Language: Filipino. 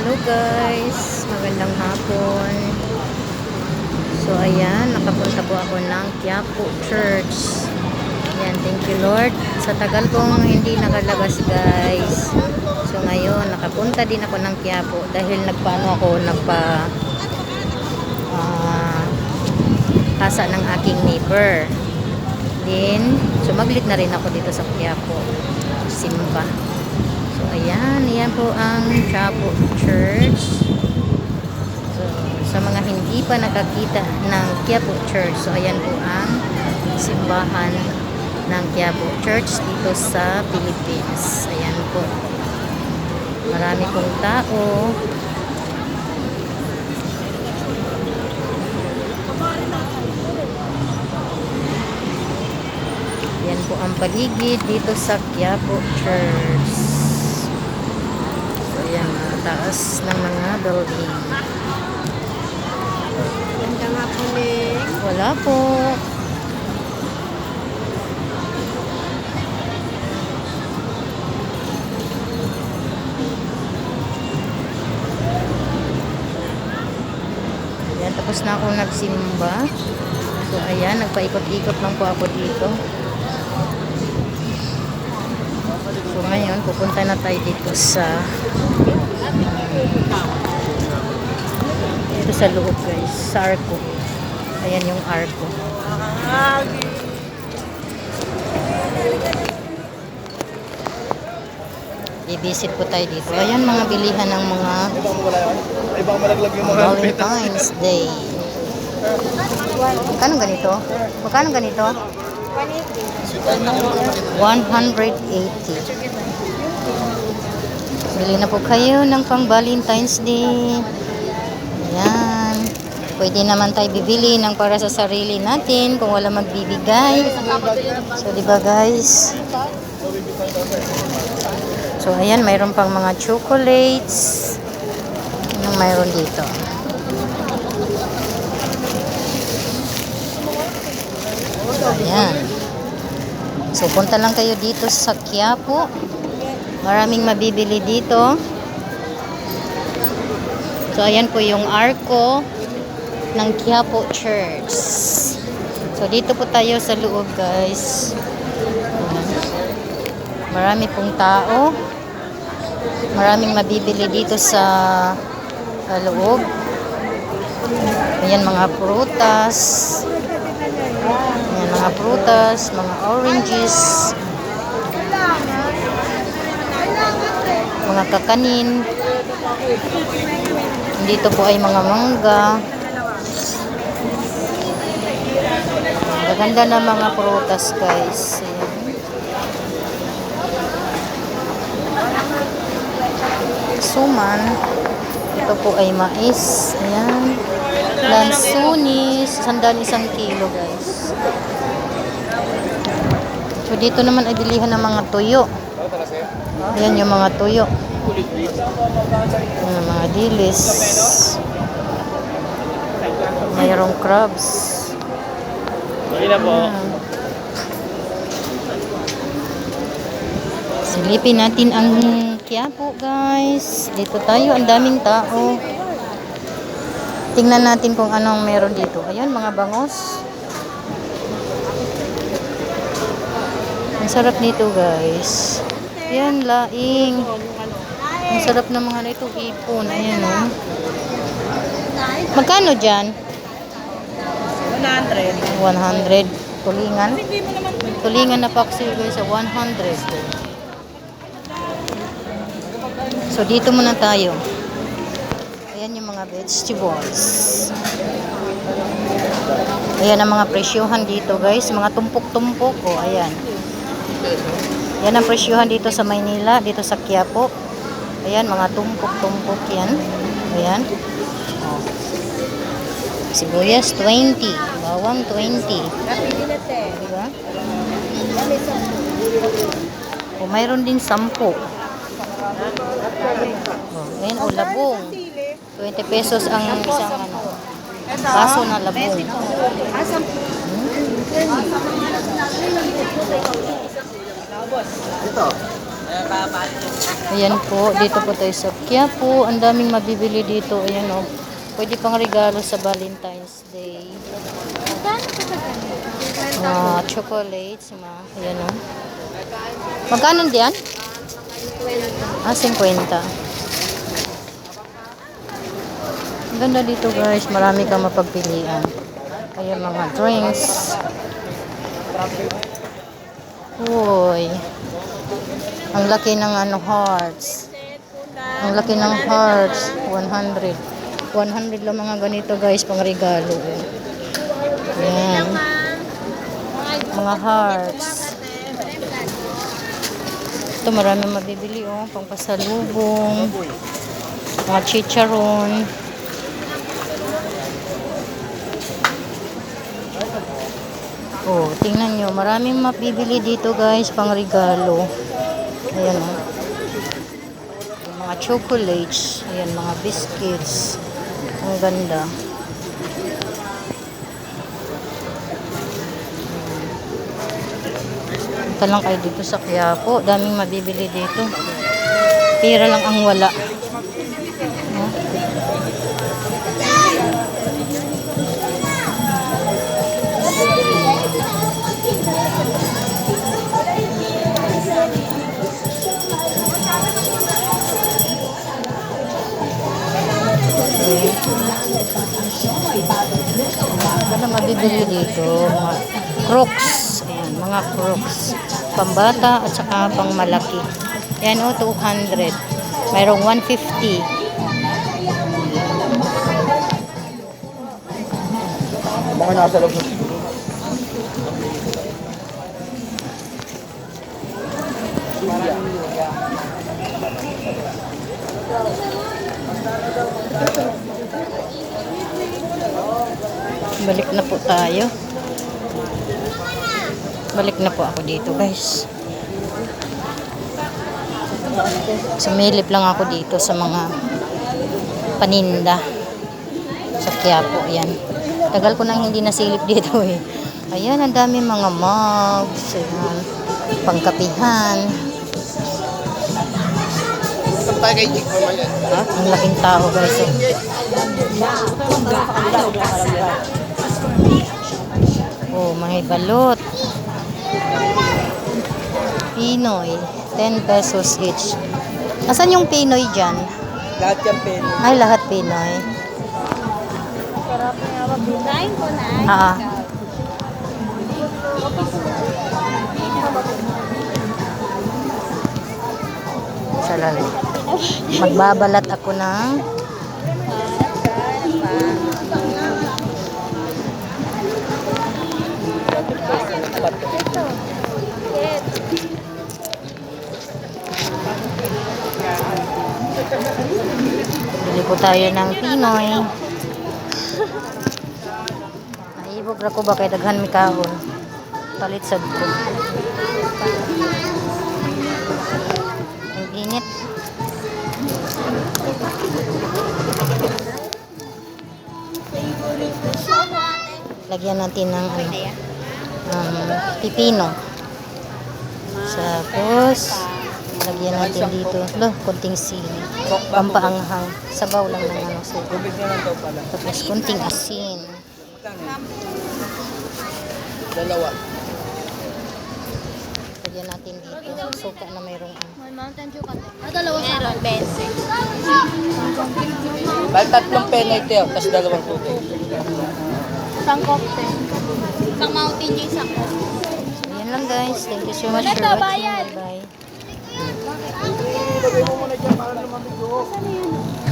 Hello guys, magandang hapon. So ayan, nakapunta po ako ng Quiapo Church. Ayan, thank you Lord. Sa tagal kong hindi nakalabas guys. So ngayon, nakapunta din ako ng Quiapo dahil nagpaano ako, nagpa ah, kasa ng aking neighbor. Then, sumaglit na rin ako dito sa Quiapo. Simba. Ayan. Ayan po ang Quiapo Church. So, sa mga hindi pa nakakita ng Quiapo Church, so ayan po ang simbahan ng Quiapo Church dito sa Philippines. Ayan po. Marami pong tao. Yan po ang paligid dito sa Quiapo Church. Taas ng mga building. Ganda nga po, Ning. Wala po. Yan, tapos na ako nagsimba. So, ayan, nagpaikot-ikot lang po ako dito. So, ngayon, pupunta na tayo dito sa dito sa loob guys, sa arko. Ayan yung arko. I-visit po tayo dito. Ayan mga bilihan ng mga Ibang malaglag yung mga Valentine's Day. Magkano ganito? Magkano ganito? 180. Bili na po kayo ng pang Valentine's Day. Ayan. Pwede naman tayo bibili ng para sa sarili natin kung wala magbibigay. So, di ba guys? So, ayan, mayroon pang mga chocolates. Anong mayroon dito? Ayan. So, punta lang kayo dito sa Quiapo. Maraming mabibili dito. So, ayan po yung arko ng Quiapo Church. So, dito po tayo sa loob, guys. Marami pong tao. Maraming mabibili dito sa, sa loob. Ayan, mga prutas. Ayan, mga prutas, mga oranges, mga kakanin. Dito po ay mga mangga. Maganda na mga prutas, guys. Ayan. Suman. Ito po ay mais. Ayan. Lansunis. Sandal isang kilo, guys. So, dito naman ay bilihan ng mga tuyo. Ayan yung mga tuyo. Ayan, mga dilis. Mayroong crabs. Ayan. Silipin natin ang Quiapo, guys. Dito tayo, ang daming tao. Tingnan natin kung anong meron dito. Ayan, mga bangos. Ang sarap nito, guys. Ayan, laing. Ang sarap ng mga nito, ipon. Ayan, oh. Magkano dyan? 100. 100. Tulingan. Tulingan na paksi guys sa 100. So dito muna tayo. Ayan yung mga vegetables. Ayan ang mga presyohan dito guys. Mga tumpok-tumpok. O ayan. Yan ang presyohan dito sa Maynila. Dito sa Quiapo. Ayan mga tumpok-tumpok yan. Ayan. O. Sibuyas 20. Bawang 20. Diba? O mayroon din 10. Oh, ayan, o labong. 20 pesos ang isang ano, baso na labong. Ito. Ayan po, dito po tayo sa Quiapo. Ang daming mabibili dito. Ayan o. Pwede pang regalo sa Valentine's Day. Mga chocolates. Mga, ayan o. Magkano diyan? Ah, 50. Ang ganda dito guys. Marami kang mapagpilian. Ayan mga drinks. Uy. Ang laki ng ano hearts. Ang laki ng hearts. 100. 100 lang mga ganito guys pang regalo. Ayan. Mga hearts. Ito marami mabibili oh. Pang pasalubong. Mga chicharon. Oh, tingnan nyo. Maraming mapibili dito guys pang regalo. Ayan o. Yung mga chocolates. Ayan, mga biscuits. Ang ganda. Punta lang kayo dito sa Quiapo. Daming mabibili dito. Pira lang ang wala. Ano mabibili dito? Mga crooks. Ayan, mga crooks. Pambata at saka pang malaki. Yan o, 200. Mayroong 150. Mga nasa loob ng Balik na po tayo. Balik na po ako dito, guys. Sumilip lang ako dito sa mga paninda. Sa Quiapo, ayan. Tagal ko nang hindi nasilip dito eh. Ayan, ang dami mga mugs. Ayan. Pangkapihan. Ang laking tao, guys. oh. Oh, may balot. Pinoy. 10 pesos each. Asan yung Pinoy dyan? Lahat yan pen. Ay, lahat Pinoy. Design ko na. Ah. Salali. Magbabalat ako ng Bili po tayo ng Pinoy. Naibog ra ko ba kay daghan mi kahon. Palit sad ko. Ang init. Lagyan natin ng ano, um, pipino. Tapos, lagyan natin dito. Lo, konting sili. Pampaanghang. Sabaw lang ng ano, pala. Tapos konting asin. Dalawa. Lagyan natin dito. Suka na mayroong ano. Mountain Dew ka. Ah, dalawa sa Meron, bese. Bal tatlong pen ito yun, tapos dalawang tubig. Sangkop din. Isang mountain yung sangkop. So, yan lang guys. Thank you so much for watching. Bye-bye. Bye. Ilagay mo muna dyan para lumamig yun. Saan yun?